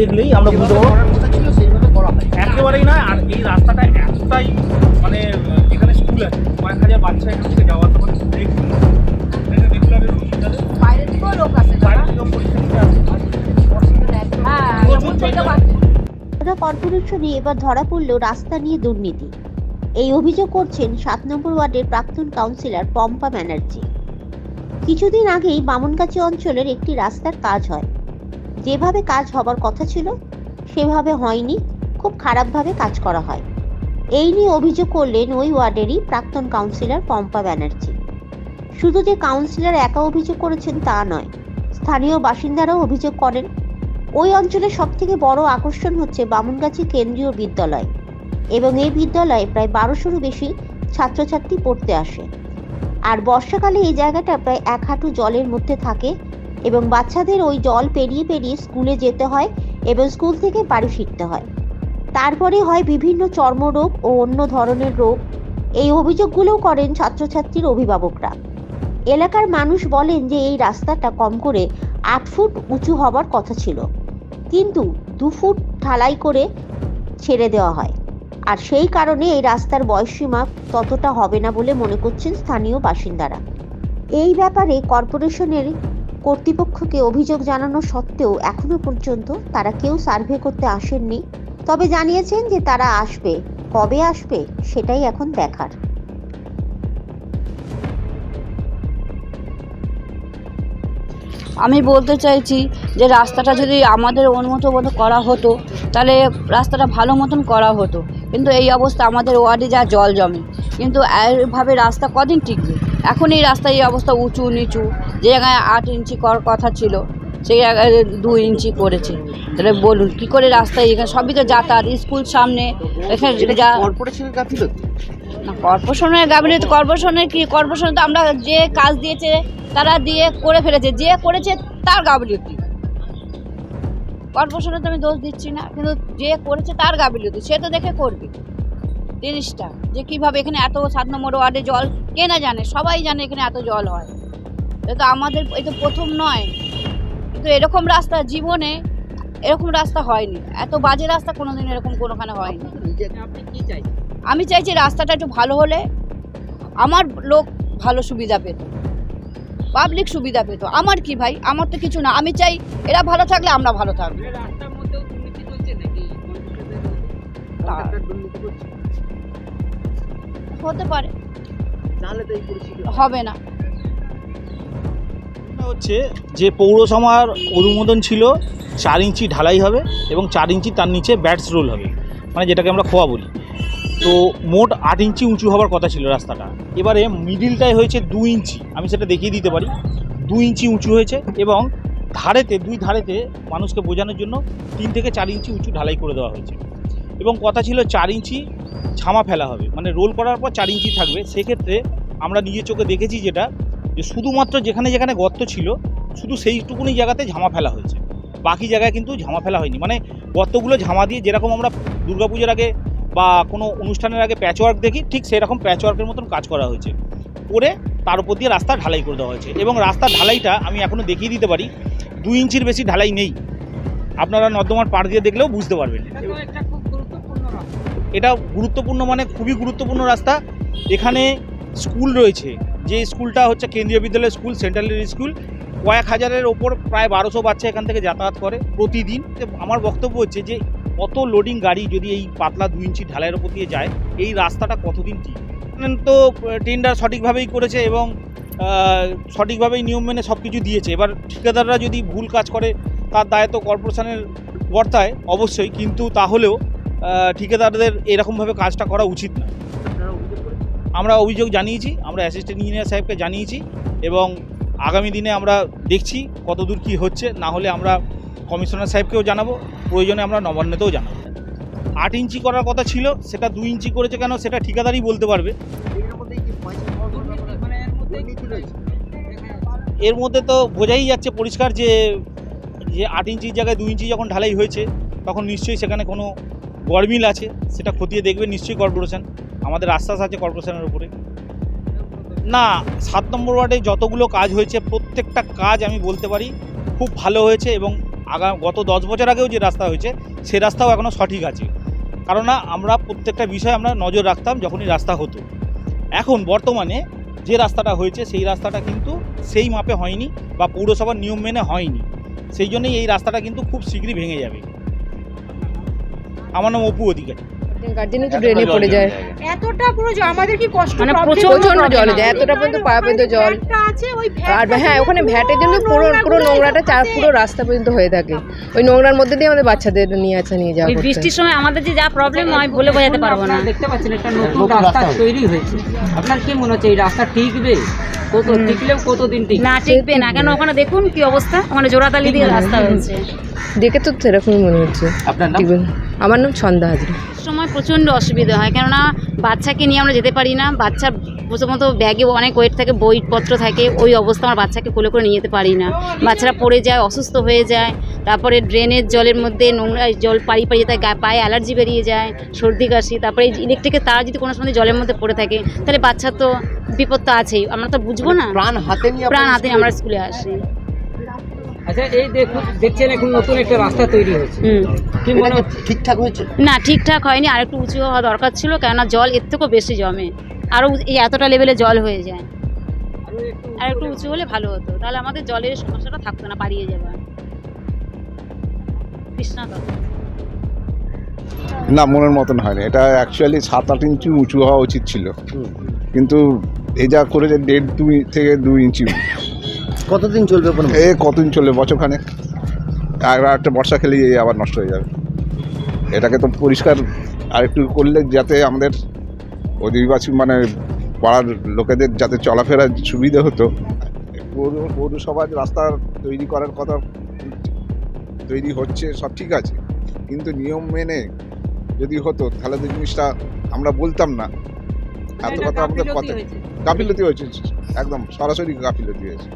দেখলেই আমরা বুঝতে পারব। হয় একেবারেই নয় আর এই রাস্তাটা এতটাই মানে এখানে স্কুল আছে কয়েক হাজার বাচ্চা এখান থেকে যাওয়া আসা করে রেগুলারের রুটিনটাতে বাইরে থেকেও লোক আসে বাইরে থেকেও পরীক্ষা দিতে আসে। প্রচুর থেকে জায়গা- বাচ্চা কলকাতা কর্পোরেশনে এবার ধরা পড়ল রাস্তা নিয়ে দুর্নীতি। এই অভিযোগ করছেন সাত নম্বর ওয়ার্ডের প্রাক্তন কাউন্সিলর পম্পা ব্যানার্জি। কিছুদিন আগেই বামনগাছি অঞ্চলের একটি রাস্তার কাজ হয়। যেভাবে কাজ হবার কথা ছিল, সেভাবে হয়নি। খুব খারাপভাবে কাজ করা হয়। এই নিয়ে অভিযোগ করলেন ওই ওয়ার্ডেরই প্রাক্তন কাউন্সিলর পম্পা ব্যানার্জি। শুধু যে কাউন্সিলর একা অভিযোগ করেছেন তা নয়, স্থানীয় বাসিন্দারাও অভিযোগ করেন। ওই অঞ্চলের সব থেকে বড় আকর্ষণ হচ্ছে বামুনগাছি কেন্দ্রীয় বিদ্যালয় এবং এই বিদ্যালয়ে প্রায় বারোশোরও বেশি ছাত্রছাত্রী পড়তে আসে। আর বর্ষাকালে এই জায়গাটা প্রায় এক হাঁটু জলের মধ্যে থাকে এবং বাচ্চাদের ওই জল পেরিয়ে পেরিয়ে স্কুলে যেতে হয় এবং স্কুল থেকে বাড়ি ফিরতে হয়। তারপরে হয় বিভিন্ন চর্মরোগ ও অন্য ধরনের রোগ। এই অভিযোগগুলোও করেন ছাত্রছাত্রীর অভিভাবকরা। এলাকার মানুষ বলেন যে এই রাস্তাটা কম করে আট ফুট উঁচু হবার কথা ছিল। কিন্তু দু ফুট ঢালাই করে ছেড়ে দেওয়া হয়। আর সেই কারণে এই রাস্তার বয়সসীমা ততটা হবে না বলে মনে করছেন স্থানীয় বাসিন্দারা। এই ব্যাপারে কর্পোরেশনের কর্তৃপক্ষকে অভিযোগ জানানো সত্ত্বেও এখনও পর্যন্ত তারা কেউ সার্ভে করতে আসেননি। তবে জানিয়েছেন যে তারা আসবে। কবে আসবে, সেটাই এখন দেখার। আমি বলতে চাইছি যে রাস্তাটা যদি আমাদের অনুমত মতো করা হতো, তাহলে রাস্তাটা ভালো মতন করা হতো। কিন্তু এই অবস্থা আমাদের ওয়ার্ডে যা জল জমে। কিন্তু এইভাবে রাস্তা কদিন টিকবে? এখন এই রাস্তায় এই অবস্থা উঁচু নিচু যে জায়গায় আট ইঞ্চি করার কথা ছিল সেই জায়গায় দু ইঞ্চি করেছে তাহলে বলুন কী করে রাস্তায় এখানে সবই তো যাতায়াত স্কুল সামনে এখানে যা কর্পোরেশনের গাফিলতি কর্পোরেশনের কি কর্পোরেশনে তো আমরা যে কাজ দিয়েছে তারা দিয়ে করে ফেলেছে যে করেছে তার গাবিলিয়তি কর্পোরেশনে তো আমি দোষ দিচ্ছি না কিন্তু যে করেছে তার গাবিলিয়তি সে তো দেখে করবে। জিনিসটা যে কীভাবে এখানে এত সাত নম্বর ওয়ার্ডে জল কে না জানে সবাই জানে এখানে এত জল হয়। এটা তো আমাদের এই তো প্রথম নয়। কিন্তু এরকম রাস্তা জীবনে এরকম রাস্তা হয়নি। এত বাজে রাস্তা কোনোদিন এরকম কোনোখানে হয়নি। আমি চাইছি রাস্তাটা একটু ভালো হলে আমার লোক ভালো সুবিধা পেত। পাবলিক সুবিধা পেত। আমার কি ভাই? আমার তো কিছু না। আমি চাই এরা ভালো থাকলে আমরা ভালো থাকব। হতে পারে। হবে। না। হচ্ছে যে পৌরসভার অনুমোদন ছিল চার ইঞ্চি ঢালাই হবে এবং চার ইঞ্চি তার নিচে ব্যাটস রোল হবে মানে যেটাকে আমরা খোয়া বলি। তো মোট আট ইঞ্চি উঁচু হওয়ার কথা ছিল রাস্তাটা। এবারে মিডিলটায় হয়েছে দু ইঞ্চি আমি সেটা দেখিয়ে দিতে পারি। দু ইঞ্চি উঁচু হয়েছে এবং ধারেতে দুই ধারেতে মানুষকে বোঝানোর জন্য তিন থেকে চার ইঞ্চি উঁচু ঢালাই করে দেওয়া হয়েছে। এবং কথা ছিল চার ইঞ্চি ঝামা ফেলা হবে। মানে রোল করার পর চার ইঞ্চি থাকবে। সেক্ষেত্রে আমরা নিজের চোখে দেখেছি যেটা, যে শুধুমাত্র যেখানে যেখানে গর্ত ছিল, শুধু সেইটুকুনি জায়গাতে ঝামা ফেলা হয়েছে। বাকি জায়গায় কিন্তু ঝামা ফেলা হয়নি। মানে গর্তগুলো ঝামা দিয়ে যেরকম আমরা দুর্গাপুজোর আগে বা কোনো অনুষ্ঠানের আগে প্যাচওয়ার্ক দেখি, ঠিক সেরকম প্যাচওয়ার্কের মতন কাজ করা হয়েছে। করে তার উপর দিয়ে রাস্তা ঢালাই করে দেওয়া হয়েছে। এবং রাস্তার ঢালাইটা আমি এখনও দেখিয়ে দিতে পারি। দুই ইঞ্চির বেশি ঢালাই নেই। আপনারা নর্দমার পাড় দিয়ে দেখলেও বুঝতে পারবেন। এটা গুরুত্বপূর্ণ মানে খুবই গুরুত্বপূর্ণ রাস্তা। এখানে স্কুল রয়েছে। যে স্কুলটা হচ্ছে কেন্দ্রীয় বিদ্যালয় স্কুল, সেন্ট্রাল স্কুল, কয়েক হাজারের ওপর প্রায় বারোশো বাচ্চা এখান থেকে যাতায়াত করে প্রতিদিন। আমার বক্তব্য হচ্ছে যে, অত লোডিং গাড়ি যদি এই পাতলা দুই ইঞ্চি ঢালাইয়ের ওপর দিয়ে যায়, এই রাস্তাটা কতদিন ঠিক তো টেন্ডার সঠিকভাবেই করেছে এবং সঠিকভাবেই নিয়ম মেনে সব কিছু দিয়েছে। এবার ঠিকাদাররা যদি ভুল কাজ করে, তার দায় তো কর্পোরেশনের বর্তায়, অবশ্যই। কিন্তু তাহলেও ঠিকাদারদের এরকমভাবে কাজটা করা উচিত না। আমরা অভিযোগ জানিয়েছি, আমরা অ্যাসিস্ট্যান্ট ইঞ্জিনিয়ার সাহেবকে জানিয়েছি এবং আগামী দিনে আমরা দেখছি কতদূর কি হচ্ছে, না হলে আমরা কমিশনার সাহেবকেও জানাব, প্রয়োজনে আমরা নবান্নতেও জানাব। আট ইঞ্চি করার কথা ছিল, সেটা দুই ইঞ্চি করেছে কেন সেটা ঠিকাদারই বলতে পারবে। এর মধ্যে তো বোঝাই যাচ্ছে পরিষ্কার যে যে আট ইঞ্চির জায়গায় দুই ইঞ্চি যখন ঢালাই হয়েছে, তখন নিশ্চয়ই সেখানে কোনো গরমিল আছে, সেটা খতিয়ে দেখবে, নিশ্চয়ই কর্পোরেশন আমাদের আশ্বাস আছে কর্পোরেশনের উপরে। না, সাত নম্বর ওয়ার্ডে যতগুলো কাজ হয়েছে, প্রত্যেকটা কাজ আমি বলতে পারি খুব ভালো হয়েছে এবং আগাম গত দশ বছর আগেও যে রাস্তা হয়েছে, সে রাস্তাও এখনও সঠিক আছে। কারণ না আমরা প্রত্যেকটা বিষয়ে আমরা নজর রাখতাম যখনই রাস্তা হতো। এখন বর্তমানে যে রাস্তাটা হয়েছে, সেই রাস্তাটা কিন্তু সেই মাপে হয়নি বা পৌরসভার নিয়ম মেনে হয়নি। সেই জন্যই এই রাস্তাটা কিন্তু খুব শীঘ্রই ভেঙে যাবে। আমার নাম অপু অধিকারী। গার্জেনই তো ড্রেনে পড়ে যায়। এতটা পুরো আমাদের কি কষ্ট মানে problem? প্রচণ্ড হচ্ছে? প্রচণ্ড জল যায় এতটা পর্যন্ত জল। ভ্যাটটা আছে ওই আর হ্যাঁ ওখানে ভ্যাটের জন্য পুরো পুরো নোংরাটা চার পুরো রাস্তা পর্যন্ত হয়ে থাকে। ওই নোংরার মধ্যে দিয়ে আমাদের বাচ্চাদের নিয়ে আসা নিয়ে যাওয়া ওই করতে। হয়। বৃষ্টির সময় আমাদের যে যা প্রবলেম হয় বলে বোঝাতে পারব না। দেখতে পাচ্ছেন একটা নতুন রাস্তা তৈরি হয়েছে। আপনার কি মনে হচ্ছে এই রাস্তা টিকবে? কত টিকলেও কতদিন টিকবে? না টিকবে না কেন ওখানে দেখুন কি অবস্থা? ওখানে জোড়াতালি দিয়ে রাস্তা হয়েছে। দেখে তো সেরকমই মনে হচ্ছে। আপনার? আমার নাম ছন্দা হাজরা। সময় প্রচণ্ড অসুবিধা হয় কেননা বাচ্চাকে নিয়ে আমরা যেতে পারি না বাচ্চা প্রথমত ব্যাগে অনেক ওয়েট থাকে বইপত্র থাকে ওই অবস্থা আমার বাচ্চাকে কোলে করে নিয়ে যেতে পারি না। বাচ্চারা পড়ে যায় অসুস্থ হয়ে যায় তারপরে ড্রেনের জলের মধ্যে নোংরা জল পাড়ি পাড়িয়ে তাই গায়ে পায়ে অ্যালার্জি বেরিয়ে যায় সর্দি কাশি তারপরে এই ইলেকট্রিকের তার যদি কোনো সময় জলের মধ্যে পড়ে থাকে তাহলে বাচ্চার তো বিপদ তো আছেই আমরা তো বুঝব না। প্রাণ হাতে নিয়ে প্রাণ হাতে আমরা স্কুলে আসি। আচ্ছা এই দেখুন দেখছেন এখন নতুন একটা রাস্তা তৈরি হয়েছে। কি মনে হচ্ছে? ঠিকঠাক হয়েছে? না ঠিকঠাক হয়নি আর একটু উঁচু হওয়া দরকার ছিল কেননা জল এর থেকেও বেশি জমে। আরও এই এতটা লেভেলে জল হয়ে যায়। আর একটু উঁচু হলে ভালো হতো তাহলে আমাদের জলের সমস্যাটা থাকতো না পাড়িয়ে যাবে। কৃষ্ণা না মনের মতন হয়নি। এটা অ্যাকচুয়ালি সাত আট ইঞ্চি উঁচু হওয়া উচিত ছিল। কিন্তু এ যা করেছে দেড় দুই থেকে দুই ইঞ্চি কতদিন চলবে কোনো এ কতদিন চলবে? বছরখানে আর একটা বর্ষা খেলেই এই আবার নষ্ট হয়ে যাবে। এটাকে তো পরিষ্কার আর একটু করলে যাতে আমাদের অধিবাসী মানে পাড়ার লোকেদের যাতে চলাফেরার সুবিধে হতো। পৌর পৌরসভার রাস্তা তৈরি করার কথা তৈরি হচ্ছে সব ঠিক আছে। কিন্তু নিয়ম মেনে যদি হতো তাহলে তো জিনিসটা আমরা বলতাম না। এত কথা আমাদের কথা গাফিলতি হয়েছে একদম সরাসরি গাফিলতি হয়েছে।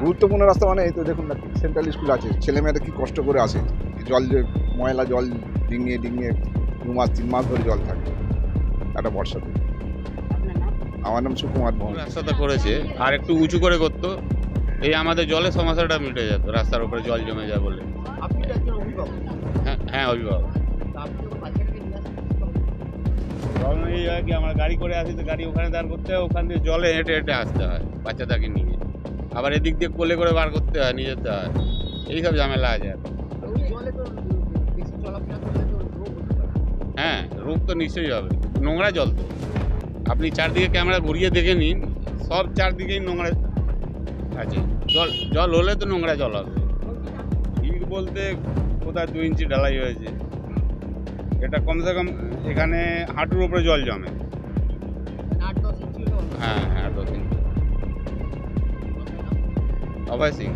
গুরুত্বপূর্ণ রাস্তা। মানে এই তো দেখুন না সেন্ট্রাল স্কুল আছে ছেলেমেয়েরা কি কষ্ট করে আসে? জল যে ময়লা জল ডিঙিয়ে ডিঙিয়ে দু মাস তিন মাস ধরে জল থাকে একটা বর্ষাতে আমার নাম সুকুমার মোহন রাস্তাটা করেছে আর একটু উঁচু করে করতো এই আমাদের জলের সমস্যাটা মিটে যেত রাস্তার উপরে জল জমে যায় বলে। হ্যাঁ হ্যাঁ অভিভাবক। কারণ এই হয় কি আমরা গাড়ি করে আসি, তো গাড়ি ওখানে দাঁড় করতে হয়, ওখান দিয়ে জলে হেঁটে হেঁটে আসতে হয় বাচ্চাটাকে নিয়ে। আবার এদিক দিয়ে কোলে করে বার করতে হয়, নিয়ে যেতে হয়। এইসব ঝামেলা আছে হ্যাঁ রোগ তো নিশ্চয়ই হবে। নোংরা জল তো। আপনি চারদিকে ক্যামেরা ঘুরিয়ে দেখে নিন, সব চারদিকেই নোংরা আছে। জল জল হলে তো নোংরা জল হবে। ইট বলতে কোথায় দু ইঞ্চি ঢালাই হয়েছে। এটা কমসে কম এখানে হাঁটুর উপরে জল জমে। হ্যাঁ হ্যাঁ দশ ইঞ্চি। অভয় সিং।